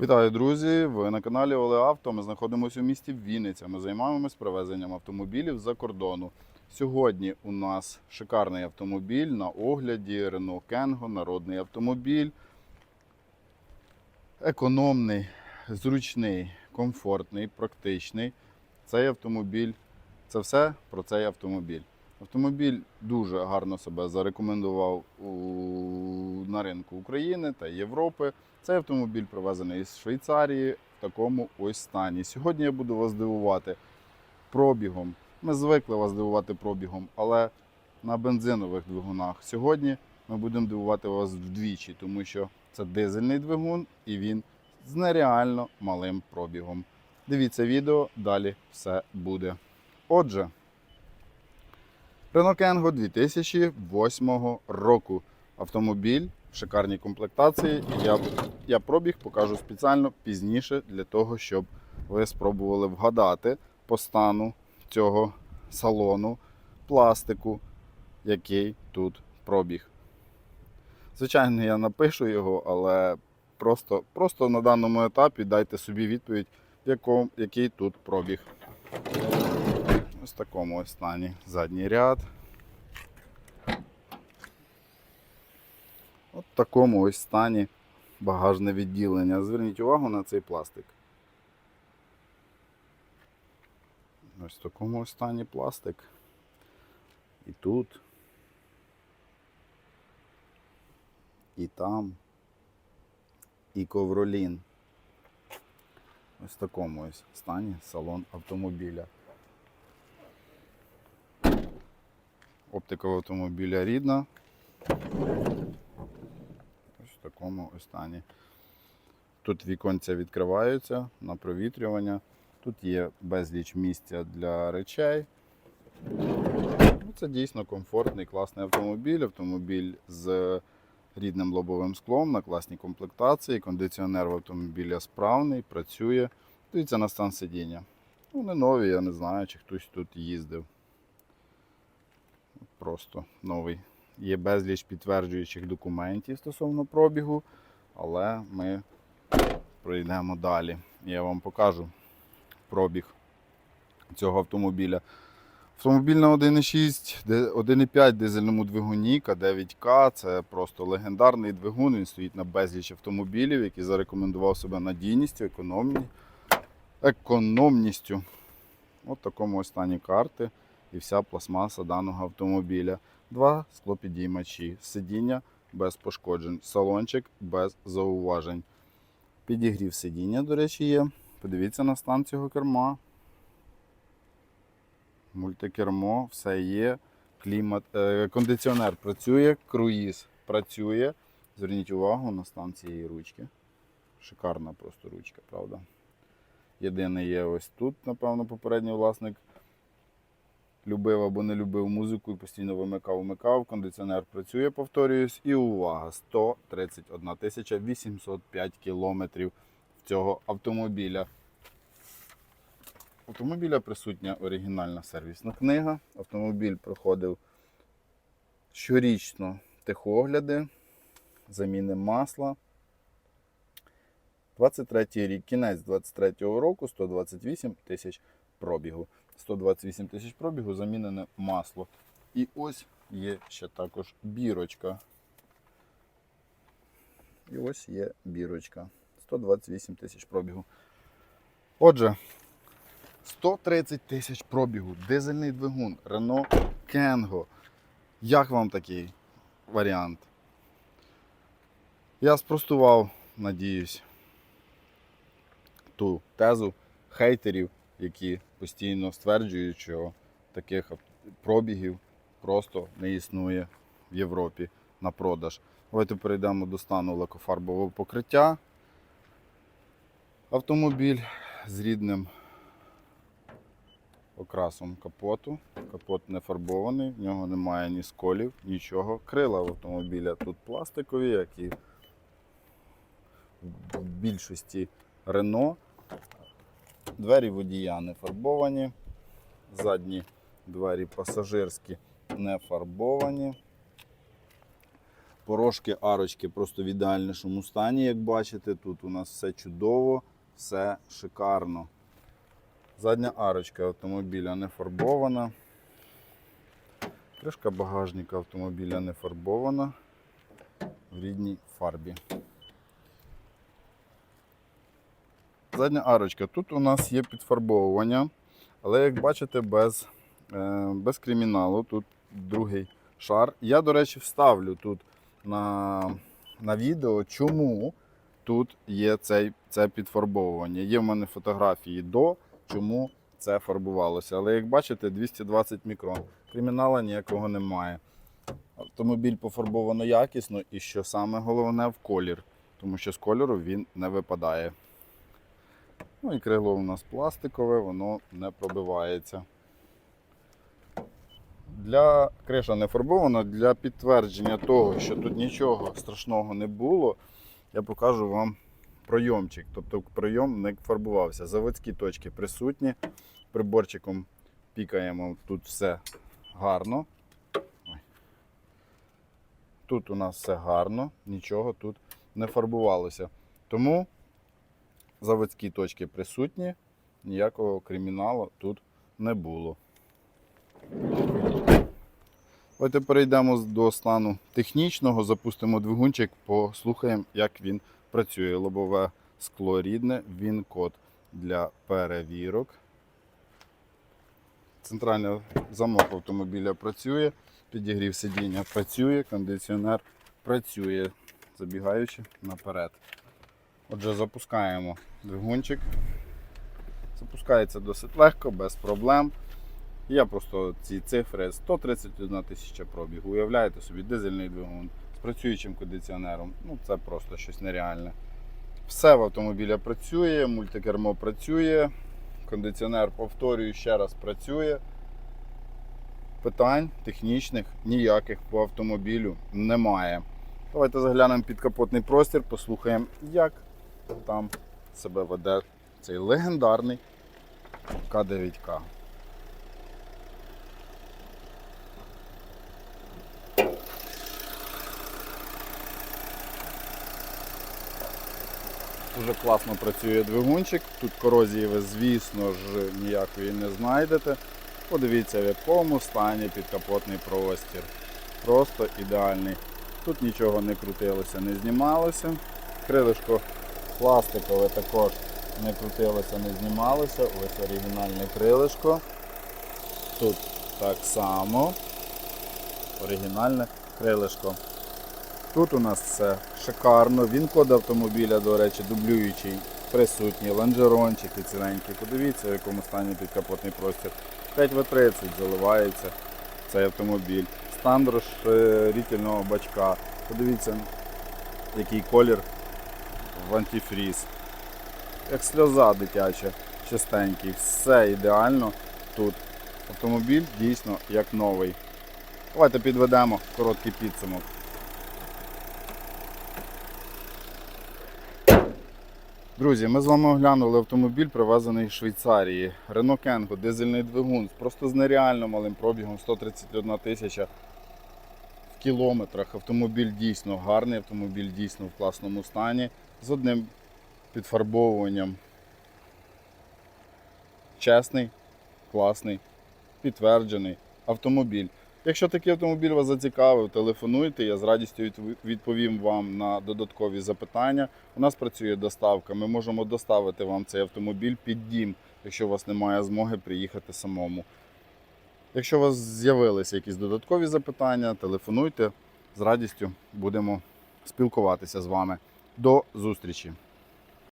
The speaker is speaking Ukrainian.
Вітаю, друзі! Ви на каналі Оле Авто. Ми знаходимося у місті Вінниця. Ми займаємось привезенням автомобілів за кордону. Сьогодні у нас шикарний автомобіль на огляді Renault Kengo, народний автомобіль. Економний, зручний, комфортний, практичний. Цей автомобіль це все про цей автомобіль. Автомобіль дуже гарно себе зарекомендував у... на ринку України та Європи. Цей автомобіль привезений із Швейцарії в такому ось стані. Сьогодні я буду вас дивувати пробігом. Ми звикли вас дивувати пробігом, але на бензинових двигунах. Сьогодні ми будемо дивувати вас вдвічі, тому що це дизельний двигун і він з нереально малим пробігом. Дивіться відео, далі все буде. Отже, Renault Kengo 2008 року. Автомобіль в шикарній комплектації. Я, я пробіг покажу спеціально пізніше для того, щоб ви спробували вгадати по стану цього салону, пластику, який тут пробіг. Звичайно, я напишу його, але просто, просто на даному етапі дайте собі відповідь, який тут пробіг. Ось в такому ось стані задній ряд. От в такому ось стані багажне відділення. Зверніть увагу на цей пластик. Ось в такому ось стані пластик. І тут. І там. І ковролін. Ось в такому ось стані салон автомобіля. Оптика автомобіля рідна. Ось в такому стані. Тут віконця відкриваються на провітрювання. Тут є безліч місця для речей. Ну, Це дійсно комфортний, класний автомобіль. Автомобіль з рідним лобовим склом на класній комплектації. Кондиціонер в автомобіля справний, працює. Дивіться на стан сидіння. Вони нові, я не знаю, чи хтось тут їздив. Просто новий. Є безліч підтверджуючих документів стосовно пробігу, але ми пройдемо далі. Я вам покажу пробіг цього автомобіля. Автомобіль на 1,6, 1,5 дизельному двигуні К9К. Це просто легендарний двигун. Він стоїть на безліч автомобілів, який зарекомендував себе надійністю, економні... економністю. От такому ось стані карти і вся пластмаса даного автомобіля. Два склопідіймачі, сидіння без пошкоджень, салончик без зауважень. Підігрів сидіння, до речі, є. Подивіться на стан цього керма. Мультикермо, все є. Клімат, е, кондиціонер працює, круїз працює. Зверніть увагу на стан цієї ручки. Шикарна просто ручка, правда? Єдине є ось тут, напевно, попередній власник любив або не любив музику і постійно вимикав, вимикав. Кондиціонер працює, повторююсь. І увага! 131 тисяча 805 кілометрів цього автомобіля. Автомобіля присутня оригінальна сервісна книга. Автомобіль проходив щорічно техогляди, заміни масла. 23 рік, кінець 23 року, 128 тисяч пробігу. 128 тисяч пробігу, замінене масло. І ось є ще також бірочка. І ось є бірочка. 128 тисяч пробігу. Отже, 130 тисяч пробігу, дизельний двигун, Renault Kengo. Як вам такий варіант? Я спростував, надіюсь, ту тезу хейтерів, які постійно стверджують, що таких пробігів просто не існує в Європі на продаж. Давайте перейдемо до стану лакофарбового покриття. Автомобіль з рідним окрасом капоту. Капот не фарбований, в нього немає ні сколів, нічого. Крила автомобіля тут пластикові, як в більшості Рено. Двері водія не фарбовані. Задні двері пасажирські не фарбовані. Порошки арочки просто в ідеальнішому стані, як бачите. Тут у нас все чудово, все шикарно. Задня арочка автомобіля не фарбована. Кришка багажника автомобіля не фарбована в рідній фарбі. Задня арочка. Тут у нас є підфарбовування, але як бачите, без, е, без криміналу. Тут другий шар. Я, до речі, вставлю тут на, на відео, чому тут є цей, це підфарбовування. Є в мене фотографії до, чому це фарбувалося. Але як бачите, 220 мікрон. Кримінала ніякого немає. Автомобіль пофарбовано якісно і що саме головне в колір, тому що з кольору він не випадає. Ну і крило у нас пластикове, воно не пробивається. Для криша не фарбована, для підтвердження того, що тут нічого страшного не було, я покажу вам пройомчик. Тобто пройом не фарбувався. Заводські точки присутні. Приборчиком пікаємо, тут все гарно. Тут у нас все гарно, нічого тут не фарбувалося. Тому заводські точки присутні, ніякого криміналу тут не було. Давайте перейдемо до стану технічного, запустимо двигунчик, послухаємо, як він працює. Лобове скло рідне, він код для перевірок. Центральний замок автомобіля працює, підігрів сидіння працює, кондиціонер працює, забігаючи наперед. Отже, запускаємо двигунчик. Запускається досить легко, без проблем. Я просто ці цифри 131 тисяча пробігу. Уявляєте собі, дизельний двигун з працюючим кондиціонером. Ну це просто щось нереальне. Все в автомобіля працює, мультикермо працює, кондиціонер, повторюю, ще раз працює. Питань технічних ніяких по автомобілю немає. Давайте заглянемо під капотний простір, послухаємо, як там себе веде цей легендарний К9К. Дуже класно працює двигунчик. Тут корозії ви, звісно ж, ніякої не знайдете. Подивіться, в якому стані підкапотний простір. Просто ідеальний. Тут нічого не крутилося, не знімалося. Крилишко пластикове також не крутилося, не знімалося. Ось оригінальне крилишко. Тут так само. Оригінальне крилишко. Тут у нас все шикарно. Він код автомобіля, до речі, дублюючий, присутній, лонжерончики ціленькі. Подивіться, в якому стані підкапотний простір. 5В30 заливається цей автомобіль. Стан розширительного бачка. Подивіться, який колір в антифріз. Як сльоза дитяча, чистенький. Все ідеально тут. Автомобіль дійсно як новий. Давайте підведемо короткий підсумок. Друзі, ми з вами оглянули автомобіль, привезений з Швейцарії. Renault Kangoo, дизельний двигун, просто з нереально малим пробігом 131 тисяча кілометрах. Автомобіль дійсно гарний, автомобіль дійсно в класному стані, з одним підфарбовуванням. Чесний, класний, підтверджений автомобіль. Якщо такий автомобіль вас зацікавив, телефонуйте, я з радістю відповім вам на додаткові запитання. У нас працює доставка. Ми можемо доставити вам цей автомобіль під дім, якщо у вас немає змоги приїхати самому. Якщо у вас з'явилися якісь додаткові запитання, телефонуйте. З радістю будемо спілкуватися з вами. До зустрічі!